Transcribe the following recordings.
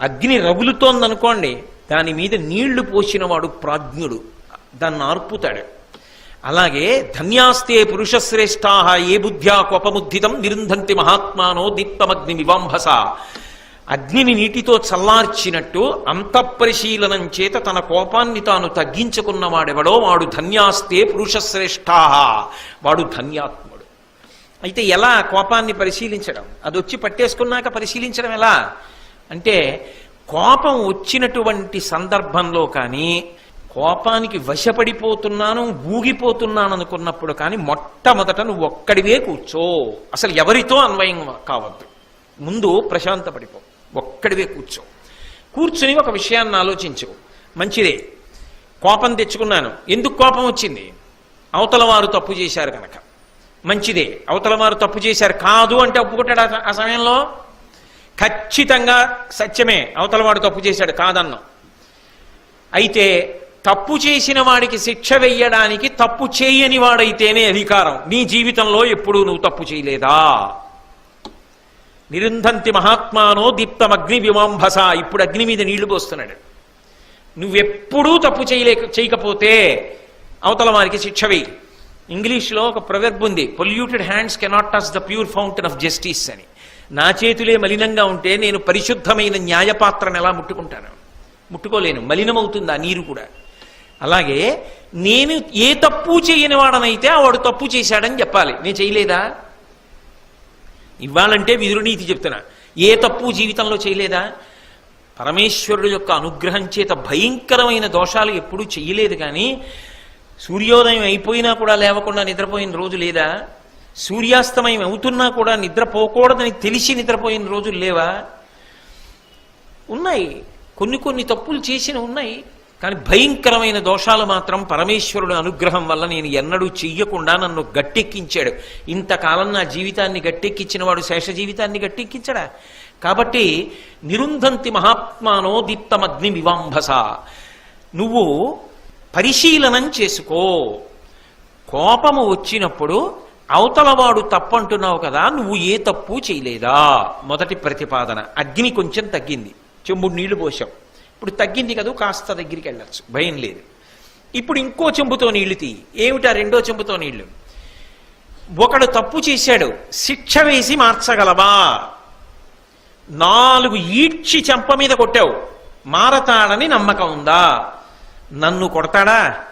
అగ్ని రగులుతోందనుకోండి దాని మీద నీళ్ళు పోసినవాడు ప్రాజ్ఞుడు. దాన్ని ఆర్పుతాడు. అలాగే ధన్యాస్తే పురుషశ్రేష్టా ఏ బుద్ధ్యా కోపముద్ధితం నిరుంధంతి మహాత్మానో దీప్తమగ్ని వివాంభస. అగ్నిని నీటితో చల్లార్చినట్టు అంతఃపరిశీలనం చేత తన కోపాన్ని తాను తగ్గించుకున్నవాడెవడో వాడు ధన్యాస్తే పురుషశ్రేష్టా వాడు ధన్యాత్ముడు. అయితే ఎలా కోపాన్ని పరిశీలించడం? అది వచ్చి పట్టేసుకున్నాక పరిశీలించడం ఎలా? అంటే కోపం వచ్చినటువంటి సందర్భంలో కానీ కోపానికి వశపడిపోతున్నాను ఊగిపోతున్నాను అనుకున్నప్పుడు కానీ మొట్టమొదట నువ్వు ఒక్కడివే కూర్చో. అసలు ఎవరితో అన్వయం కావద్దు. ముందు ప్రశాంతపడిపో. ఒక్కడివే కూర్చో. కూర్చుని ఒక విషయాన్ని ఆలోచించు. మంచిదే. కోపం తెచ్చుకున్నాను. ఎందుకు కోపం వచ్చింది? అవతల వారు తప్పు చేశారు కనుక. మంచిదే. అవతల వారు తప్పు చేశారు. కాదు అంటే ఒప్పుకుంటాడు ఆ ఆ సమయంలో? ఖచ్చితంగా సత్యమే. అవతల వాడు తప్పు చేశాడు కాదన్నాం. అయితే తప్పు చేసిన వాడికి శిక్ష వెయ్యడానికి తప్పు చేయని వాడైతేనే అధికారం. నీ జీవితంలో ఎప్పుడూ నువ్వు తప్పు చేయలేదా? నిరుంధంతి మహాత్మానో దీప్తమగ్ని విమాంభస ఇప్పుడు అగ్ని మీద నీళ్ళు పోస్తున్నాడు. నువ్వెప్పుడూ తప్పు చేయలేక చేయకపోతే అవతల వారికి శిక్ష వెయ్యి ఇంగ్లీష్లో ఒక ప్రవెర్బ్ ఉంది polluted hands cannot touch the pure fountain of justice అని. నా చేతులే మలినంగా ఉంటే నేను పరిశుద్ధమైన న్యాయపాత్రను ఎలా ముట్టుకుంటాను? ముట్టుకోలేను. మలినమవుతుంది ఆ నీరు కూడా? అలాగే నేను ఏ తప్పు చేయని వాడనైతే ఆ వాడు తప్పు చేశాడని చెప్పాలి. నేను చేయలేదా? ఇవ్వాలంటే విదురునీతి చెప్తున్నా. ఏ తప్పు జీవితంలో చేయలేదా? పరమేశ్వరుడు యొక్క అనుగ్రహం చేత భయంకరమైన దోషాలు ఎప్పుడూ చేయలేదు కానీ సూర్యోదయం అయిపోయినా కూడా లేవకుండా నిద్రపోయిన రోజు లేదా? సూర్యాస్తమయం అవుతున్నా కూడా నిద్రపోకూడదని తెలిసి నిద్రపోయిన రోజులు లేవా? ఉన్నాయి. కొన్ని కొన్ని తప్పులు చేసిన ఉన్నాయి. కానీ భయంకరమైన దోషాలు మాత్రం పరమేశ్వరుడు అనుగ్రహం వల్ల నేను ఎన్నడూ చెయ్యకుండా నన్ను గట్టెక్కించాడు. ఇంతకాలం నా జీవితాన్ని గట్టెక్కించిన వాడు శేష జీవితాన్ని గట్టెక్కించడా? కాబట్టి నిరుంధంతి మహాత్మానో దీప్తమగ్ని వివాంభస. నువ్వు పరిశీలనం చేసుకో. కోపము వచ్చినప్పుడు అవతలవాడు తప్పంటున్నావు కదా నువ్వు ఏ తప్పు చేయలేదా? మొదటి ప్రతిపాదన. అగ్ని కొంచెం తగ్గింది. చెంబుడు నీళ్ళు పోసావు ఇప్పుడు తగ్గింది కదా కాస్త దగ్గరికి వెళ్ళచ్చు. భయం లేదు. ఇప్పుడు ఇంకో చెంబుతో నీళ్ళు తీయి. ఏమిటా రెండో చెంబుతో నీళ్ళు? ఒకడు తప్పు చేశాడు శిక్ష వేసి మార్చగలవా? నాలుగు ఈడ్చి చెంప మీద కొట్టావు. మారతాడని నమ్మకం ఉందా? నన్ను కొడతాడా?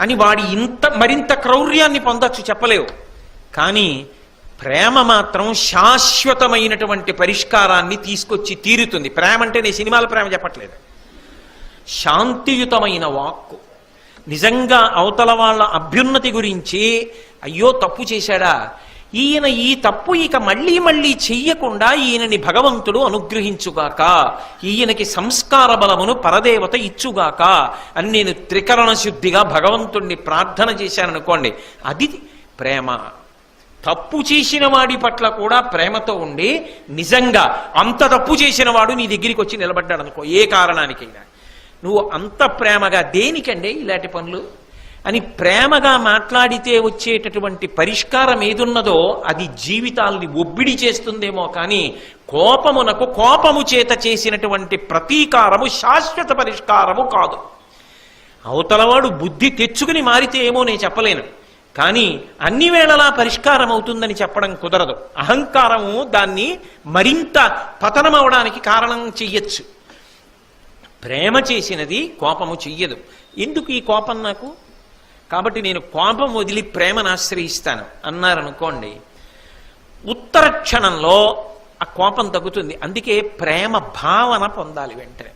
అని వాడి ఇంత మరింత క్రౌర్యాన్ని పొందొచ్చు చెప్పలేవు. కానీ ప్రేమ మాత్రం శాశ్వతమైనటువంటి పరిష్కారాన్ని తీసుకొచ్చి తీరుతుంది. ప్రేమ అంటే నేను సినిమాల ప్రేమ చెప్పట్లేదు. శాంతియుతమైన వాక్కు. నిజంగా అవతల వాళ్ళ అభ్యున్నతి గురించి అయ్యో తప్పు చేశాడా? ఈయన ఈ తప్పు ఇక మళ్ళీ మళ్ళీ చెయ్యకుండా ఈయనని భగవంతుడు అనుగ్రహించుగాక ఈయనకి సంస్కార బలమును పరదేవత ఇచ్చుగాక అని నేను త్రికరణ శుద్ధిగా భగవంతుణ్ణి ప్రార్థన చేశాననుకోండి అది ప్రేమ. తప్పు చేసిన వాడి పట్ల కూడా ప్రేమతో ఉండి నిజంగా అంత తప్పు చేసిన వాడు నీ దగ్గరికి వచ్చి నిలబడ్డాడు అనుకో ఏ కారణానికైనా. నువ్వు అంత ప్రేమగా దేనికండి ఇలాంటి పనులు? అని ప్రేమగా మాట్లాడితే వచ్చేటటువంటి పరిష్కారం ఏదున్నదో అది జీవితాల్ని ఒబ్బిడి చేస్తుందేమో కానీ కోపమునకు కోపము చేత చేసినటువంటి ప్రతీకారము శాశ్వత పరిష్కారము కాదు. అవతలవాడు బుద్ధి తెచ్చుకుని మారితే ఏమో నేను చెప్పలేను. కానీ అన్ని వేళలా పరిష్కారం అవుతుందని చెప్పడం కుదరదు. అహంకారము దాన్ని మరింత పతనం అవడానికి కారణం చెయ్యొచ్చు. ప్రేమ చేసినది కోపము చెయ్యదు. ఎందుకు ఈ కోపం నాకు? కాబట్టి నేను కోపం వదిలి ప్రేమను ఆశ్రయిస్తాను. అన్నారనుకోండి ఉత్తర క్షణంలో ఆ కోపం తగ్గుతుంది. అందుకే ప్రేమ భావన పొందాలి వెంటనే.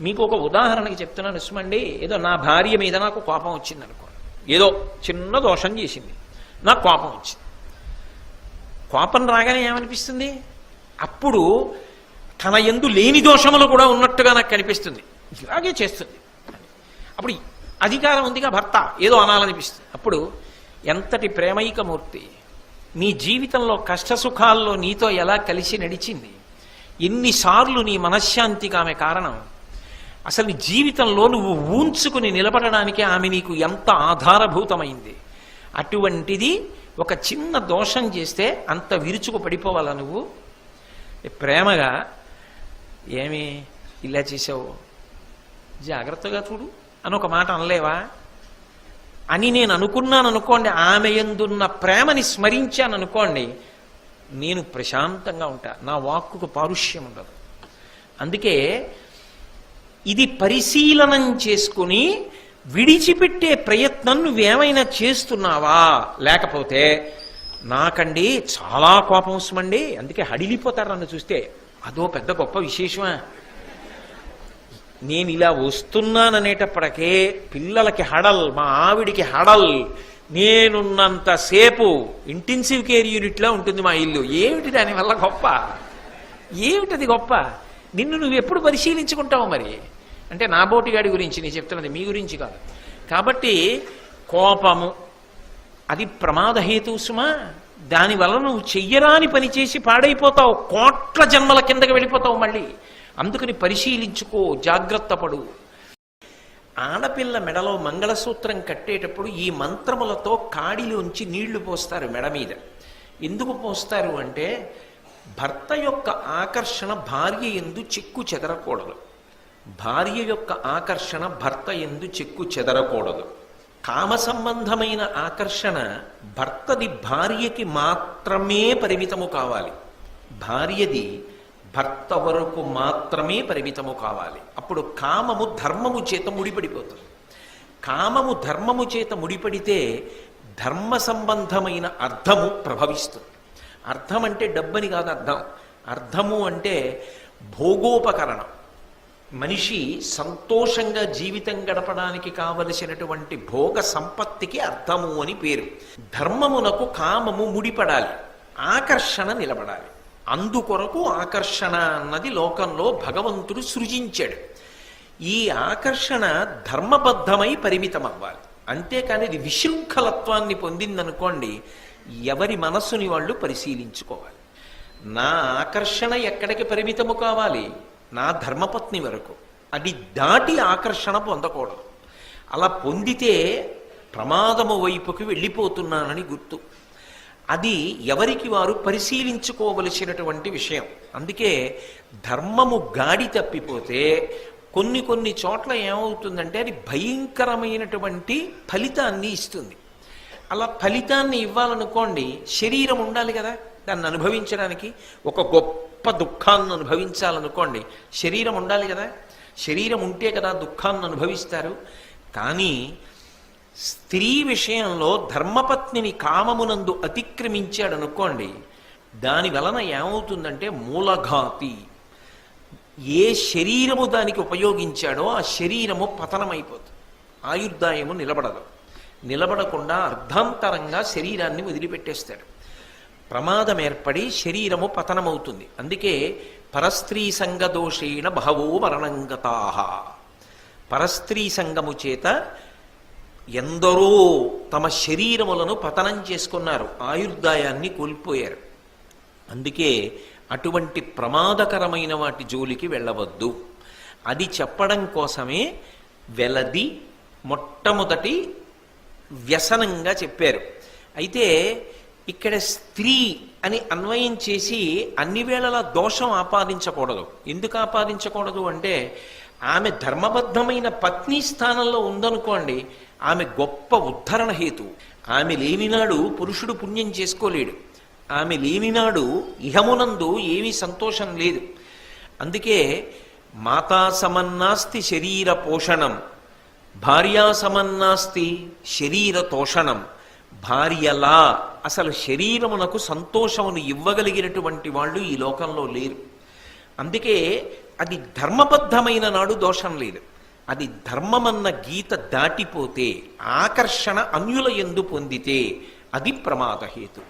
మీకు ఒక ఉదాహరణకి చెప్తున్నాను ఇష్టమండి ఏదో నా భార్య మీద నాకు కోపం వచ్చింది అనుకో ఏదో చిన్న దోషం చేసింది. నాకు కోపం వచ్చింది. కోపం రాగానే ఏమనిపిస్తుంది? అప్పుడు తన ఎందు లేని దోషములు కూడా ఉన్నట్టుగా నాకు కనిపిస్తుంది. ఇలాగే చేస్తుంది. అప్పుడు అధికారం ఉందిగా భర్త ఏదో అనాలనిపిస్తుంది. అప్పుడు ఎంతటి ప్రేమైకమూర్తి నీ జీవితంలో కష్ట సుఖాల్లో నీతో ఎలా కలిసి నడిచింది? ఎన్నిసార్లు నీ మనశ్శాంతికి ఆమె కారణం? అసలు నీ జీవితంలో నువ్వు ఊంచుకుని నిలబడడానికి ఆమె నీకు ఎంత ఆధారభూతమైంది? అటువంటిది ఒక చిన్న దోషం చేస్తే అంత విరుచుకు పడిపోవాలా నువ్వు? ప్రేమగా? ఏమి ఇలా చేసావు? జాగ్రత్తగా చూడు అని ఒక మాట అనలేవా? అని నేను అనుకున్నాను అనుకోండి ఆమె ఎందున్న ప్రేమని స్మరించాను అనుకోండి నేను ప్రశాంతంగా ఉంటా. నా వాక్కుకు పారుష్యం ఉండదు. అందుకే ఇది పరిశీలనం చేసుకుని విడిచిపెట్టే ప్రయత్నం నువ్వేమైనా చేస్తున్నావా? లేకపోతే నాకండి చాలా కోపం వస్తుందండి. అందుకే హడిలిపోతారు నన్ను చూస్తే. అదో పెద్ద గొప్ప విశేషమా? నేను ఇలా వస్తున్నాననేటప్పటికే పిల్లలకి హడల్ మా ఆవిడికి హడల్. నేనున్నంతసేపు ఇంటెన్సివ్ కేర్ యూనిట్లో ఉంటుంది మా ఇల్లు. ఏమిటి దానివల్ల గొప్ప? ఏమిటది గొప్ప? నిన్ను నువ్వు ఎప్పుడు పరిశీలించుకుంటావు మరి? అంటే నా బోటిగాడి గురించి నేను చెప్తున్నది మీ గురించి కాదు. కాబట్టి కోపము అది ప్రమాదహేతు సుమా. దానివల్ల నువ్వు చెయ్యరాని పని చేసి పాడైపోతావు. కోట్ల జన్మల కిందకి వెళ్ళిపోతావు మళ్ళీ. అందుకని పరిశీలించుకో జాగ్రత్త పడు. ఆడపిల్ల మెడలో మంగళసూత్రం కట్టేటప్పుడు ఈ మంత్రములతో కాడిలోంచి నీళ్ళు పోస్తారు మెడ మీద. ఎందుకు పోస్తారు అంటే భర్త యొక్క ఆకర్షణ భార్య ఎందు చెక్కు చెదరకూడదు. భార్య యొక్క ఆకర్షణ భర్త ఎందు చెక్కు చెదరకూడదు. కామ సంబంధమైన ఆకర్షణ భర్తది భార్యకి మాత్రమే పరిమితము కావాలి. భార్యది భర్త వరకు మాత్రమే పరిమితము కావాలి. అప్పుడు కామము ధర్మము చేత ముడిపడిపోతుంది. కామము ధర్మము చేత ముడిపడితే ధర్మ సంబంధమైన అర్థము ప్రభవిస్తుంది. అర్థం అంటే డబ్బని కాదు అర్థం. అర్థము అంటే భోగోపకరణం. మనిషి సంతోషంగా జీవితం గడపడానికి కావలసినటువంటి భోగ సంపత్తికి అర్థము అని పేరు. ధర్మమునకు కామము ముడిపడాలి. ఆకర్షణ నిలబడాలి. అందుకొరకు ఆకర్షణ అన్నది లోకంలో భగవంతుడు సృజించాడు. ఈ ఆకర్షణ ధర్మబద్ధమై పరిమితం అవ్వాలి అంతేకాని ఇది విశృంఖలత్వాన్ని పొందిందనుకోండి ఎవరి మనస్సుని వాళ్ళు పరిశీలించుకోవాలి. నా ఆకర్షణ ఎక్కడికి పరిమితము కావాలి? నా ధర్మపత్ని వరకు. అది దాటి ఆకర్షణ పొందకూడదు. అలా పొందితే ప్రమాదము వైపుకి వెళ్ళిపోతున్నానని గుర్తు. అది ఎవరికి వారు పరిశీలించుకోవలసినటువంటి విషయం. అందుకే ధర్మము గాడి తప్పిపోతే కొన్ని కొన్ని చోట్ల ఏమవుతుందంటే అది భయంకరమైనటువంటి ఫలితాన్ని ఇస్తుంది. అలా ఫలితాన్ని ఇవ్వాలనుకోండి శరీరం ఉండాలి కదా దాన్ని అనుభవించడానికి ఒక గొప్ప దుఃఖాన్ని అనుభవించాలనుకోండి శరీరం ఉండాలి కదా శరీరం ఉంటే కదా దుఃఖాన్ని అనుభవిస్తారు. కానీ స్త్రీ విషయంలో ధర్మపత్నిని కామమునందు అతిక్రమించాడు అనుకోండి దాని వలన ఏమవుతుందంటే మూలఘాతి. ఏ శరీరము దానికి ఉపయోగించాడో ఆ శరీరము పతనమైపోతుంది ఆయుర్దాయము నిలబడదు. నిలబడకుండా అర్ధాంతరంగా శరీరాన్ని వదిలిపెట్టేస్తాడు. ప్రమాదం ఏర్పడి శరీరము పతనమవుతుంది. అందుకే పరస్త్రీ సంగదోషేణ బహవో మరణంగతా పరస్త్రీ సంగము చేత ఎందరో తమ శరీరములను పతనం చేసుకున్నారు. ఆయుర్దాయాన్ని కోల్పోయారు. అందుకే అటువంటి ప్రమాదకరమైన వాటి జోలికి వెళ్ళవద్దు. అది చెప్పడం కోసమే వెలది మొట్టమొదటి వ్యసనంగా చెప్పారు. అయితే ఇక్కడ స్త్రీ అని అన్వయం చేసి అన్ని వేళలా దోషం ఆపాదించకూడదు. ఎందుకు ఆపాదించకూడదు అంటే ఆమె ధర్మబద్ధమైన పత్ని స్థానంలో ఉందనుకోండి ఆమె గొప్ప ఉద్ధరణ హేతు. ఆమె లేనినాడు పురుషుడు పుణ్యం చేసుకోలేడు. ఆమె లేనినాడు ఇహమునందు ఏమీ సంతోషం లేదు. అందుకే మాతా సమన్నాస్తి శరీర పోషణం. భార్యాసమన్నాస్తి శరీర తోషణం భార్యలా అసలు శరీరమునకు సంతోషమును ఇవ్వగలిగినటువంటి వాళ్ళు ఈ లోకంలో లేరు. అందుకే అది ధర్మబద్ధమైన నాడు దోషం లేదు. అది ధర్మమన్న గీత దాటిపోతే ఆకర్షణ అన్యుల ఎందు పొందితే అది ప్రమాదహేతు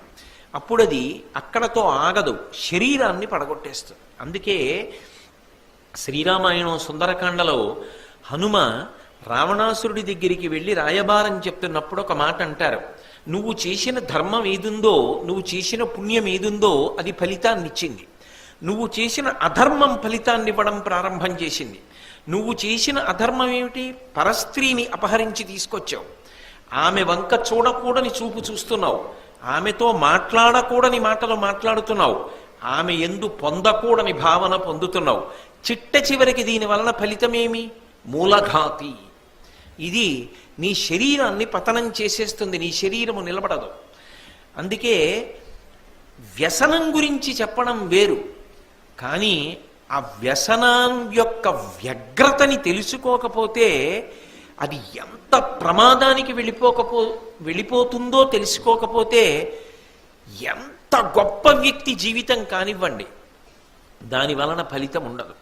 అప్పుడది అక్కడతో ఆగదు శరీరాన్ని పడగొట్టేస్తుంది. అందుకే శ్రీరామాయణం సుందరకాండలో హనుమ రావణాసురుడి దగ్గరికి వెళ్ళి రాయబారం చెప్తున్నప్పుడు ఒక మాట అంటారు. నువ్వు చేసిన ధర్మం ఏదుందో నువ్వు చేసిన పుణ్యం ఏదుందో అది ఫలితాన్ని ఇచ్చింది నువ్వు చేసిన అధర్మం ఫలితాన్ని ఇవ్వడం ప్రారంభం చేసింది. నువ్వు చేసిన అధర్మం ఏమిటి? పరస్త్రీని అపహరించి తీసుకొచ్చావు. ఆమె వంక చూడకూడని చూపు చూస్తున్నావు. ఆమెతో మాట్లాడకూడని మాటలు మాట్లాడుతున్నావు. ఆమె ఎందు పొందకూడని భావన పొందుతున్నావు. చిట్ట చివరికి దీని వలన ఫలితమేమి? మూలఘాతి. ఇది నీ శరీరాన్ని పతనం చేసేస్తుంది నీ శరీరము నిలబడదు. అందుకే వ్యసనం గురించి చెప్పడం వేరు కానీ ఆ వ్యసనం యొక్క వ్యగ్రతని తెలుసుకోకపోతే అది ఎంత ప్రమాదానికి వెళ్ళిపోకపో వెళ్ళిపోతుందో తెలుసుకోకపోతే ఎంత గొప్ప వ్యక్తి జీవితం కానివ్వండి దాని వలన ఫలితం ఉండదు.